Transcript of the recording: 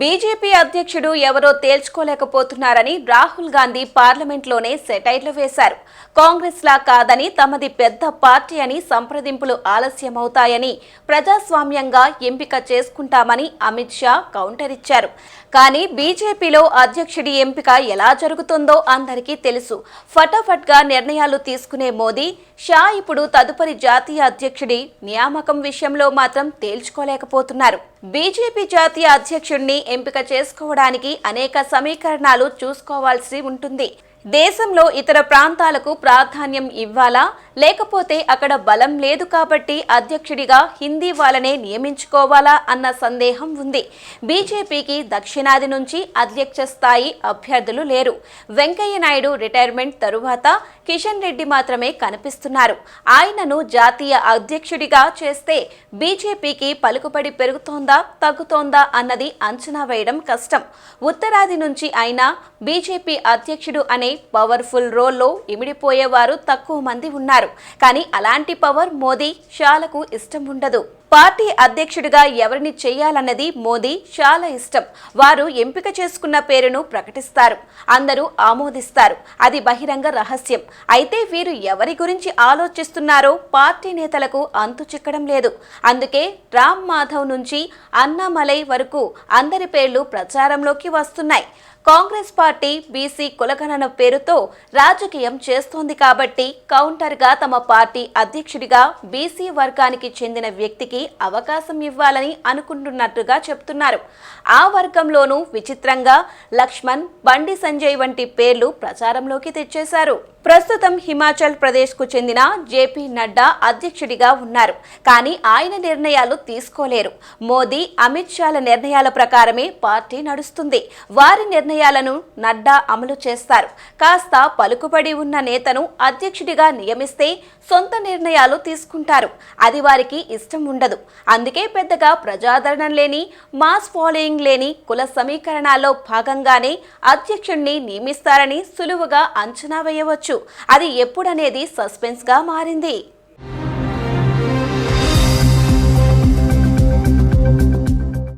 BJP అధ్యక్షుడు ఎవరో తేల్చుకోలేకపోతున్నారని రాహుల్ గాంధీ పార్లమెంట్లోనే సెటైర్లు వేశారు. కాంగ్రెస్లా కాదని తమది పెద్ద పార్టీ అని సంప్రదింపులు ఆలస్యమవుతాయని ప్రజాస్వామ్యంగా ఎంపిక చేసుకుంటామని అమిత్ షా కౌంటర్ ఇచ్చారు. కానీ బీజేపీలో అధ్యక్షుడి ఎంపిక ఎలా జరుగుతుందో అందరికీ తెలుసు. ఫటాఫట్గా నిర్ణయాలు తీసుకునే మోదీ షా ఇప్పుడు తదుపరి జాతీయ అధ్యక్షుడి నియామకం విషయంలో మాత్రం తేల్చుకోలేకపోతున్నారు. బీజేపీ జాతీయ అధ్యక్షుడిని ఎంపిక చేసుకోవడానికి అనేక సమీకరణాలు చూసుకోవాల్సి ఉంటుంది. దేశంలో ఇతర ప్రాంతాలకు ప్రాధాన్యం ఇవ్వాలా? లేకపోతే అక్కడ బలం లేదు కాబట్టి అధ్యక్షుడిగా హిందీ వాళ్ళనే నియమించుకోవాలా అన్న సందేహం ఉంది. బీజేపీకి దక్షిణాది నుంచి అధ్యక్ష స్థాయి అభ్యర్థులు లేరు. వెంకయ్య నాయుడు రిటైర్మెంట్ తరువాత కిషన్ రెడ్డి మాత్రమే కనిపిస్తున్నారు. ఆయనను జాతీయ అధ్యక్షుడిగా చేస్తే బీజేపీకి పలుకుబడి పెరుగుతోందా తగ్గుతోందా అన్నది అంచనా వేయడం కష్టం. ఉత్తరాది నుంచి అయినా బీజేపీ అధ్యక్షుడు అనే పవర్ఫుల్ రోల్లో ఇమిడిపోయేవారు తక్కువ మంది ఉన్నారు. కానీ అలాంటి పవర్ మోదీ షాలకు ఇష్టం ఉండదు. పార్టీ అధ్యక్షుడిగా ఎవరిని చేయాలన్నది మోదీ చాలా ఇష్టం. వారు ఎంపిక చేసుకున్న పేరును ప్రకటిస్తారు. అందరూ ఆమోదిస్తారు. అది బహిరంగ రహస్యం. అయితే వీరు ఎవరి గురించి ఆలోచిస్తున్నారో పార్టీ నేతలకు అంతు చిక్కడం లేదు. అందుకే రామ్ మాధవ్ నుంచి అన్నామలై వరకు అందరి పేర్లు ప్రచారంలోకి వస్తున్నాయి. కాంగ్రెస్ పార్టీ బీసీ కులగణన పేరుతో రాజకీయం చేస్తోంది కాబట్టి కౌంటర్గా తమ పార్టీ అధ్యక్షుడిగా బీసీ వర్గానికి చెందిన వ్యక్తికి అవకాశం ఇవ్వాలని అనుకుంటున్నట్టుగా చెప్తున్నారు. ఆ వర్గంలోనూ విచిత్రంగా లక్ష్మణ్ బండి సంజయ్ వంటి పేర్లు ప్రచారంలోకి తెచ్చేశారు. ప్రస్తుతం హిమాచల్ ప్రదేశ్కు చెందిన జేపీ నడ్డా అధ్యక్షుడిగా ఉన్నారు. కానీ ఆయన నిర్ణయాలు తీసుకోలేరు. మోదీ అమిత్ షాల నిర్ణయాల ప్రకారమే పార్టీ నడుస్తుంది. వారి నిర్ణయాలను నడ్డా అమలు చేస్తారు. కాస్త పలుకుబడి ఉన్న నేతను అధ్యక్షుడిగా నియమిస్తే సొంత నిర్ణయాలు తీసుకుంటారు. అది వారికి ఇష్టం ఉండదు. అందుకే పెద్దగా ప్రజాదరణ లేని మాస్ ఫాలోయింగ్ లేని కుల సమీకరణాల్లో భాగంగానే అధ్యక్షుణ్ణి నియమిస్తారని సులువుగా అంచనా వేయవచ్చు. అది ఎప్పుడనేది సస్పెన్స్గా మారింది.